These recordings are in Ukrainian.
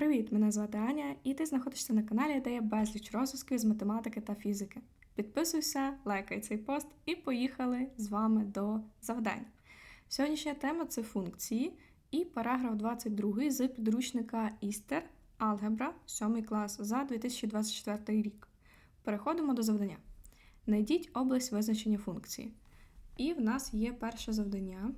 Привіт! Мене звати Аня, і ти знаходишся на каналі, де є безліч розв'язків з математики та фізики. Підписуйся, лайкай цей пост і поїхали з вами до завдань. Сьогоднішня тема це функції і параграф 22 з підручника Істер Алгебра 7 клас за 2024 рік. Переходимо до завдання. Найдіть область визначення функції. І в нас є перше завдання.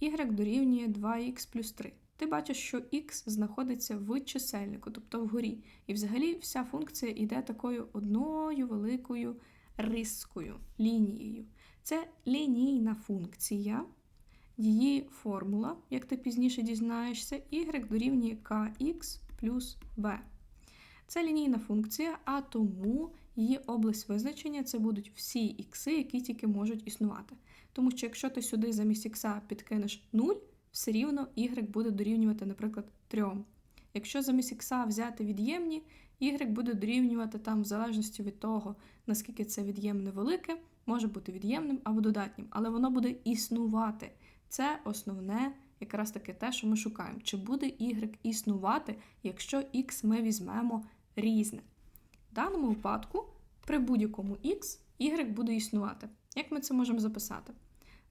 y дорівнює 2х плюс 3 ти бачиш, що x знаходиться в чисельнику, тобто вгорі. І взагалі вся функція йде такою одною великою рискою, лінією. Це лінійна функція, її формула, як ти пізніше дізнаєшся, y дорівнює kx плюс b. Це лінійна функція, а тому її область визначення це будуть всі ікси, які тільки можуть існувати. Тому що якщо ти сюди замість ікса підкинеш 0, все рівно y буде дорівнювати, наприклад, 3. Якщо замість х взяти від'ємні, y буде дорівнювати там, в залежності від того, наскільки це від'ємне велике, може бути від'ємним або додатнім, але воно буде існувати. Це основне, якраз таки те, що ми шукаємо. Чи буде y існувати, якщо x ми візьмемо різне? В даному випадку, при будь-якому x, y буде існувати. Як ми це можемо записати?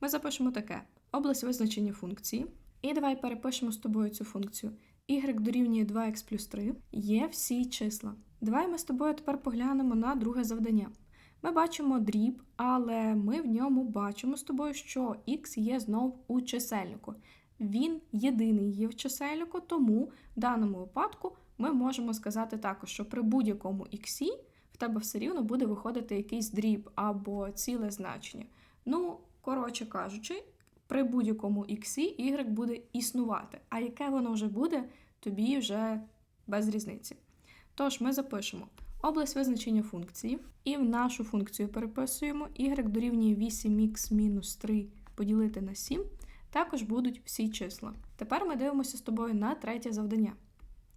Ми запишемо таке область визначення функції. І давай перепишемо з тобою цю функцію. y дорівнює 2х плюс 3 є всі числа. Давай ми з тобою тепер поглянемо на друге завдання. Ми бачимо дріб, але ми в ньому бачимо з тобою, що х є знов у чисельнику. Він єдиний є в чисельнику, тому в даному випадку ми можемо сказати також, що при будь-якому х в тебе все рівно буде виходити якийсь дріб або ціле значення. Ну, коротше кажучи, при будь-якому іксі y буде існувати. А яке воно вже буде, тобі вже без різниці. Тож, ми запишемо область визначення функції, і в нашу функцію переписуємо y дорівнює 8х мінус 3 поділити на 7. Також будуть всі числа. Тепер ми дивимося з тобою на третє завдання.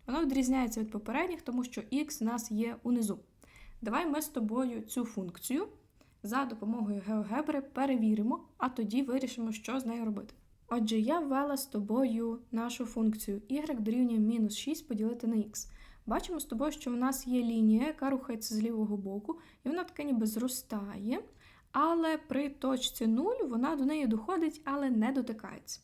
Воно відрізняється від попередніх, тому що х у нас є унизу. Давай ми з тобою цю функцію за допомогою геогебри перевіримо, а тоді вирішимо, що з нею робити. Отже, я ввела з тобою нашу функцію y дорівнює мінус 6 поділити на х. Бачимо з тобою, що в нас є лінія, яка рухається з лівого боку, і вона така ніби зростає. Але при точці 0 вона до неї доходить, але не дотикається.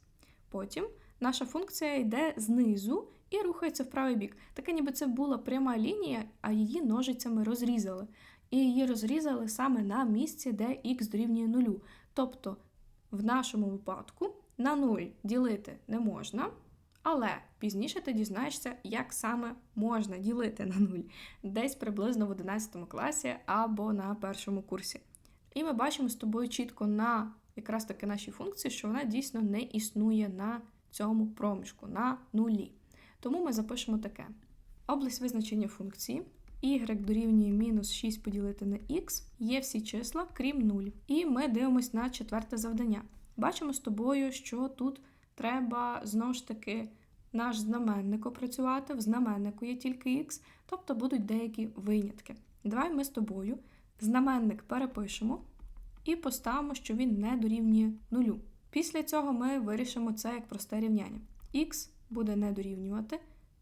Потім наша функція йде знизу і рухається в правий бік. Таке ніби це була пряма лінія, а її ножицями розрізали і її розрізали саме на місці, де х дорівнює нулю. Тобто, в нашому випадку на 0 ділити не можна, але пізніше ти дізнаєшся, як саме можна ділити на 0, десь приблизно в 11 класі або на першому курсі. І ми бачимо з тобою чітко на якраз таки нашій функції, що вона дійсно не існує на цьому проміжку, на нулі. Тому ми запишемо таке: область визначення функції y дорівнює мінус 6 поділити на x, є всі числа, крім 0. І ми дивимося на четверте завдання. Бачимо з тобою, що тут треба знову ж таки наш знаменник опрацювати. В знаменнику є тільки x, тобто будуть деякі винятки. Давай ми з тобою знаменник перепишемо і поставимо, що він не дорівнює 0. Після цього ми вирішимо це як просте рівняння. Х буде не дорівнювати,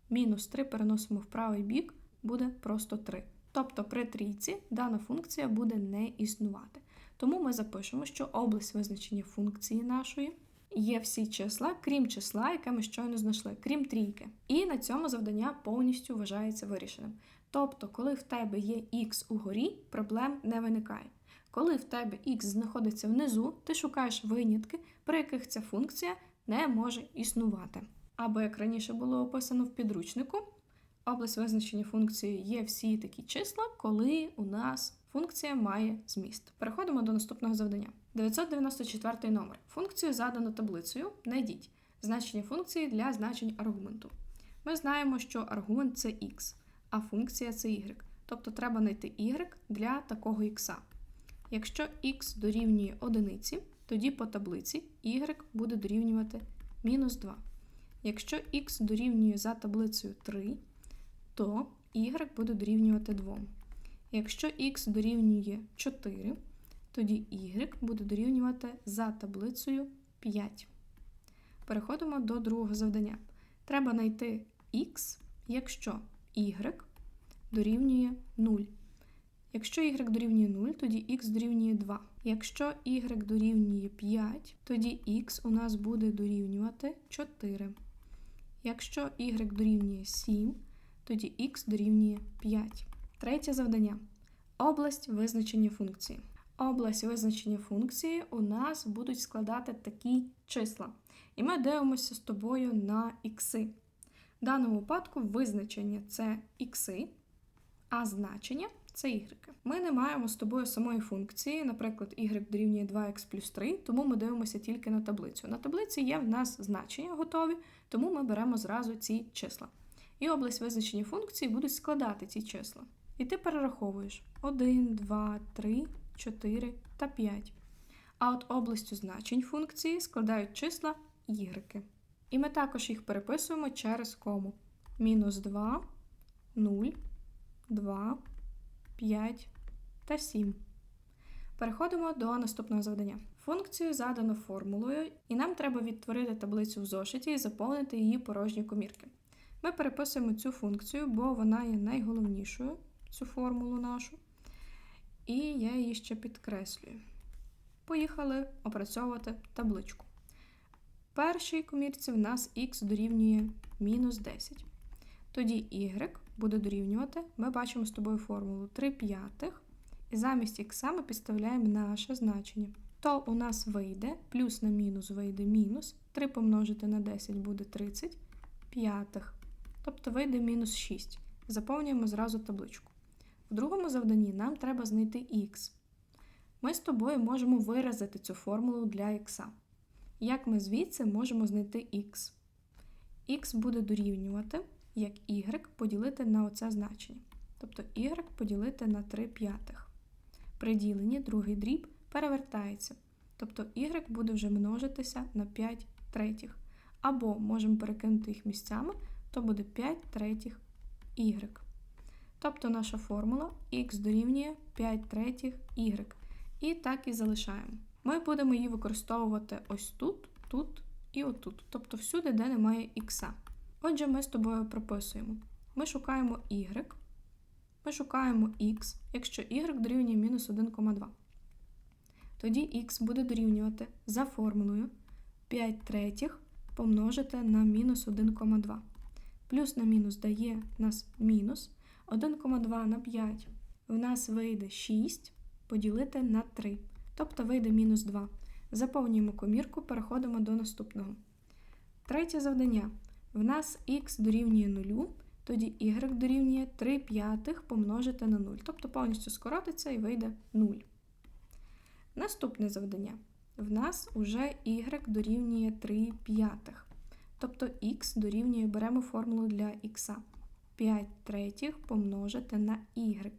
мінус 3 переносимо в правий бік буде просто 3. Тобто при трійці дана функція буде не існувати. Тому ми запишемо, що область визначення функції нашої є всі числа, крім числа, яке ми щойно знайшли, крім трійки. І на цьому завдання повністю вважається вирішеним. Тобто, коли в тебе є х угорі, проблем не виникає. Коли в тебе х знаходиться внизу, ти шукаєш винятки, при яких ця функція не може існувати. Або, як раніше було описано в підручнику, область визначення функції є всі такі числа, коли у нас функція має зміст. Переходимо до наступного завдання. 994 номер. Функцію задано таблицею. Найдіть значення функції для значень аргументу. Ми знаємо, що аргумент це x, а функція це y. Тобто треба знайти y для такого x. Якщо x дорівнює одиниці, тоді по таблиці y буде дорівнювати мінус 2. Якщо x дорівнює за таблицею 3, то y буде дорівнювати 2. Якщо x дорівнює 4, тоді y буде дорівнювати за таблицею 5. Переходимо до другого завдання. Треба знайти x, якщо y дорівнює 0. Якщо y дорівнює 0, тоді x дорівнює 2. Якщо y дорівнює 5, тоді x у нас буде дорівнювати 4. Якщо y дорівнює 7, тоді x дорівнює 5. Третє завдання. Область визначення функції. Область визначення функції у нас будуть складати такі числа. І ми дивимося з тобою на ікси. В даному випадку визначення це ікси, а значення це y. Ми не маємо з тобою самої функції, наприклад, y дорівнює 2х плюс 3, тому ми дивимося тільки на таблицю. На таблиці є в нас значення готові, тому ми беремо зразу ці числа. І область визначення функції будуть складати ці числа. І ти перераховуєш 1, 2, 3, 4 та 5. А от областю значень функції складають числа y. І ми також їх переписуємо через кому. Мінус 2, 0, 2, 5 та 7. Переходимо до наступного завдання. Функцію задано формулою, і нам треба відтворити таблицю в зошиті і заповнити її порожні комірки. Ми переписуємо цю функцію, бо вона є найголовнішою, цю формулу нашу. І я її ще підкреслюю. Поїхали опрацьовувати табличку. Першій комірці в нас х дорівнює мінус 10. Тоді y буде дорівнювати, ми бачимо з тобою формулу 3 п'ятих, і замість х ми підставляємо наше значення. То у нас вийде, плюс на мінус вийде мінус, 3 помножити на 10 буде 30 п'ятих. Тобто вийде мінус 6. Заповнюємо зразу табличку. В другому завданні нам треба знайти х. Ми з тобою можемо виразити цю формулу для х. Як ми звідси можемо знайти х? х буде дорівнювати, як y поділити на оце значення. Тобто y поділити на 3 п'ятих. При діленні другий дріб перевертається. Тобто y буде вже множитися на 5 третіх. Або можемо перекинути їх місцями, то буде 5 третіх y. Тобто наша формула х дорівнює 5 третіх y. І так і залишаємо. Ми будемо її використовувати ось тут, тут і отут. Тобто всюди, де немає х. Отже, ми з тобою прописуємо. Ми шукаємо y, ми шукаємо x, якщо y дорівнює мінус 1,2. Тоді х буде дорівнювати за формулою 5 третіх помножити на мінус 1,2. Плюс на мінус дає нас мінус 1,2 на 5. В нас вийде 6 поділити на 3. Тобто вийде мінус 2. Заповнюємо комірку, переходимо до наступного. Третє завдання. В нас х дорівнює 0, тоді y дорівнює 3 п'ятих помножити на 0. Тобто повністю скоротиться і вийде 0. Наступне завдання. В нас уже y дорівнює 3 п'ятих. Тобто х дорівнює, беремо формулу для х. 5 третіх помножити на y.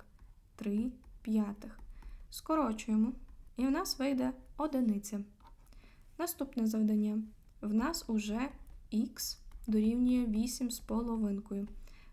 3 п'ятих. Скорочуємо. І в нас вийде одиниця. Наступне завдання. В нас уже х дорівнює 8 з половинкою.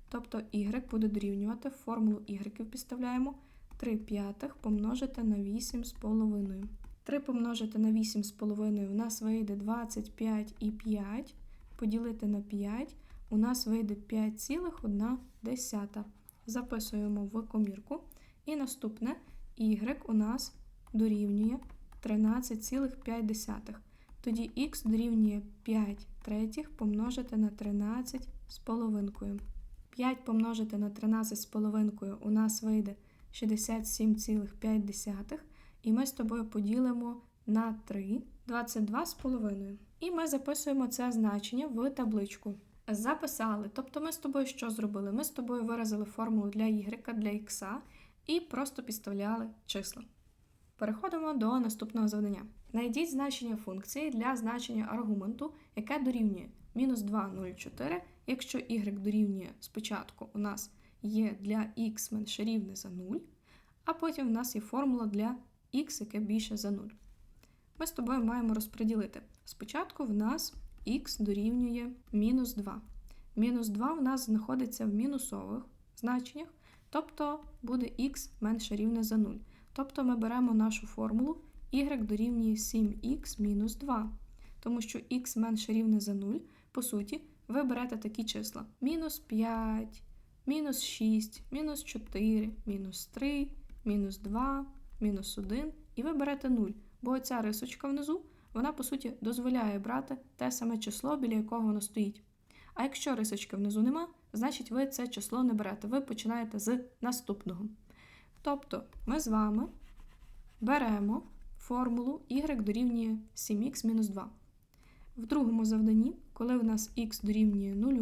Тобто y буде дорівнювати формулу y підставляємо 3 п'ятих помножити на 8 з половиною. 3 помножити на 8 з половиною в нас вийде 25,5. Поділити на 5 у нас вийде 5,1. Записуємо в комірку. І наступне y у нас дорівнює 13,5. Тоді х дорівнює 5 третіх помножити на 13 з половинкою. 5 помножити на 13 з половинкою у нас вийде 67,5. І ми з тобою поділимо на 3 22 з половиною. І ми записуємо це значення в табличку. Записали. Тобто ми з тобою що зробили? Ми з тобою виразили формулу для y, для x і просто підставляли числа. Переходимо до наступного завдання. Знайдіть значення функції для значення аргументу, яке дорівнює мінус 2,04, якщо y дорівнює спочатку у нас є для x менше рівне за 0, а потім у нас є формула для x, яке більше за 0. Ми з тобою маємо розподілити. Спочатку в нас х дорівнює мінус 2. Мінус 2 в нас знаходиться в мінусових значеннях, тобто буде х менше рівне за 0. Тобто ми беремо нашу формулу y дорівнює 7х мінус 2, тому що х менше рівне за 0, по суті, ви берете такі числа: мінус 5, мінус 6, мінус 4, мінус 3, мінус 2, мінус 1, і ви берете 0, бо оця рисочка внизу, вона, по суті, дозволяє брати те саме число, біля якого воно стоїть. А якщо рисочки внизу нема, значить ви це число не берете. Ви починаєте з наступного. Тобто ми з вами беремо формулу y дорівнює 7х-2. В другому завданні, коли в нас х дорівнює 0,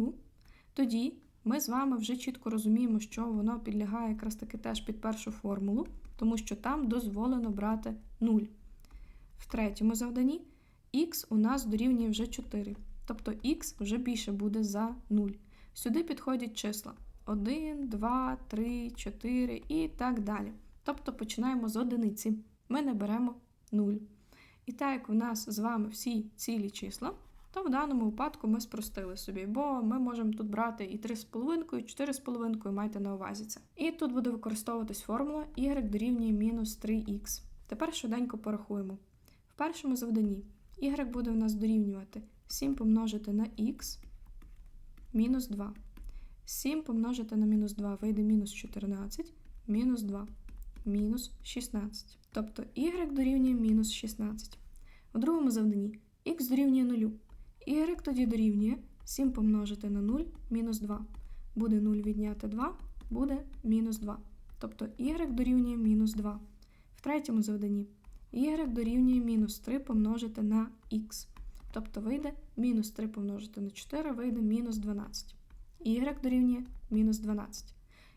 тоді ми з вами вже чітко розуміємо, що воно підлягає якраз таки теж під першу формулу, тому що там дозволено брати 0. В третьому завданні х у нас дорівнює вже 4, тобто х вже більше буде за 0. Сюди підходять числа 1, 2, 3, 4 і так далі. Тобто починаємо з одиниці. Ми не беремо 0. І так як у нас з вами всі цілі числа, то в даному випадку ми спростили собі, бо ми можемо тут брати і 3,5, і 4,5, майте на увазі це. І тут буде використовуватись формула y дорівнює мінус 3х. Тепер швиденько порахуємо. В першому завданні y буде у нас дорівнювати 7 помножити на х мінус 2. 7 помножити на мінус 2 вийде мінус 14, мінус 2, мінус 16. Тобто y дорівнює мінус 16. У другому завданні х дорівнює 0. y тоді дорівнює 7 помножити на 0 мінус 2. Буде 0 відняти 2, буде мінус 2. Тобто y дорівнює мінус 2. В третьому завданні y дорівнює мінус 3 помножити на х. Тобто вийде мінус 3 помножити на 4, вийде мінус 12. y дорівнює мінус 12.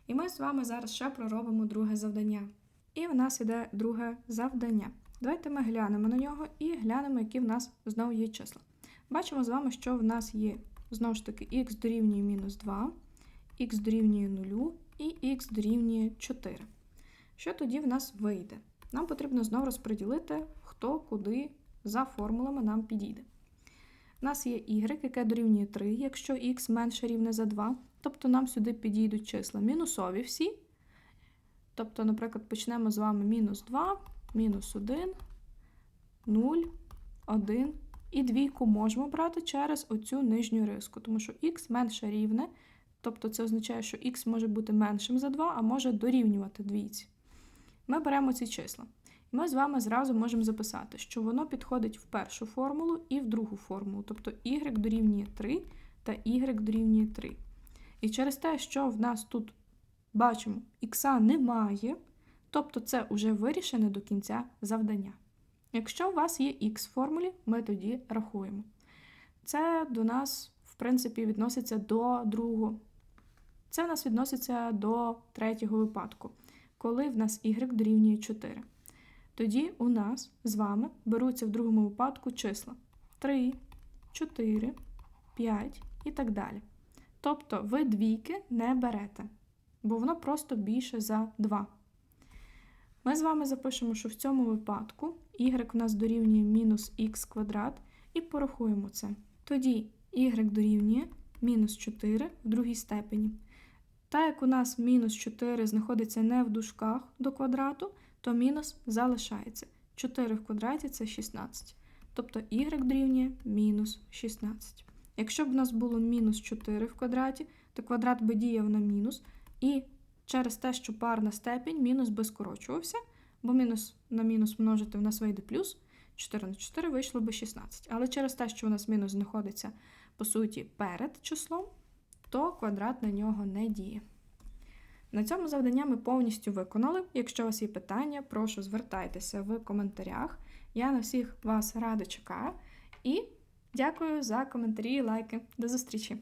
І ми з вами зараз ще проробимо друге завдання. І в нас іде друге завдання. Давайте ми глянемо на нього і глянемо, які в нас знову є числа. Бачимо з вами, що в нас є знову ж таки х дорівнює мінус 2, х дорівнює 0 і х дорівнює 4. Що тоді в нас вийде? Нам потрібно знову розподілити, хто куди за формулами нам підійде. У нас є y, яке дорівнює 3, якщо х менше рівне за 2. Тобто нам сюди підійдуть числа мінусові всі. Тобто, наприклад, почнемо з вами мінус 2, мінус 1, 0, 1 і двійку можемо брати через оцю нижню риску, тому що х менше рівне, тобто це означає, що х може бути меншим за 2, а може дорівнювати двійці. Ми беремо ці числа. І ми з вами зразу можемо записати, що воно підходить в першу формулу і в другу формулу, тобто y дорівнює 3 та y дорівнює 3. І через те, що в нас тут бачимо, х немає, тобто це вже вирішене до кінця завдання. Якщо у вас є х в формулі, ми тоді рахуємо. Це до нас, в принципі, відноситься до другого. Це в нас відноситься до третього випадку, коли в нас y дорівнює 4. Тоді у нас з вами беруться в другому випадку числа 3, 4, 5 і так далі. Тобто ви двійки не берете, бо воно просто більше за 2. Ми з вами запишемо, що в цьому випадку y у нас дорівнює мінус х квадрат, і порахуємо це. Тоді y дорівнює мінус 4 в другій степені. Так як у нас мінус 4 знаходиться не в дужках до квадрату, то мінус залишається. 4 в квадраті це 16. Тобто y дорівнює мінус 16. Якщо б у нас було мінус 4 в квадраті, то квадрат би діяв на мінус, і через те, що парна степінь, мінус би скорочувався, бо мінус на мінус множити в нас вийде плюс. 4 на 4 вийшло би 16. Але через те, що у нас мінус знаходиться, по суті, перед числом, то квадрат на нього не діє. На цьому завдання ми повністю виконали. Якщо у вас є питання, прошу звертайтеся в коментарях. Я на всіх вас рада чекаю. І дякую за коментарі і лайки. До зустрічі!